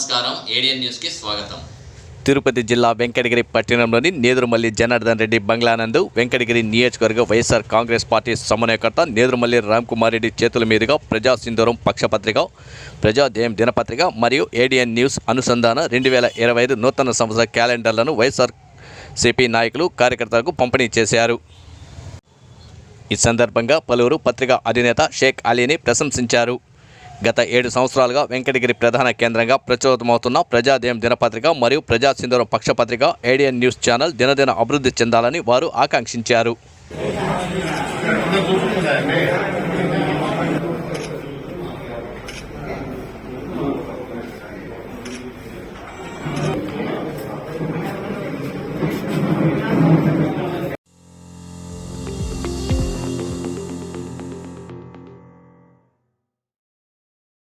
నమస్కారం. ఏడియన్ న్యూస్కి స్వాగతం. తిరుపతి జిల్లా వెంకటగిరి పట్టణంలోని నేదురుమల్లి జనార్దన్ రెడ్డి బంగ్లానందు వెంకటగిరి నియోజకవర్గ వైఎస్ఆర్ కాంగ్రెస్ పార్టీ సమన్వయకర్త నేదురుమల్లి రామ్ కుమార్ రెడ్డి చేతుల మీదుగా ప్రజా సింధూరం పక్షపత్రిక ప్రజాధ్యేయం దినపత్రిక మరియు ఏడిఎన్ న్యూస్ అనుసంధాన రెండు వేల ఇరవై ఐదు నూతన సంవత్సర క్యాలెండర్లను వైఎస్ఆర్ సిపి నాయకులు కార్యకర్తలకు పంపిణీ చేశారు. ఈ సందర్భంగా పలువురు పత్రికా అధినేత షేక్ అలీని ప్రశంసించారు. గత ఏడు సంవత్సరాలుగా వెంకటగిరి ప్రధాన కేంద్రంగా ప్రచురితమవుతున్న ప్రజాదేయం దినపత్రిక మరియు ప్రజాసింధూరం పక్షపత్రిక ఏడియన్ న్యూస్ ఛానల్ దినదిన అభివృద్ధి చెందాలని వారు ఆకాంక్షించారు.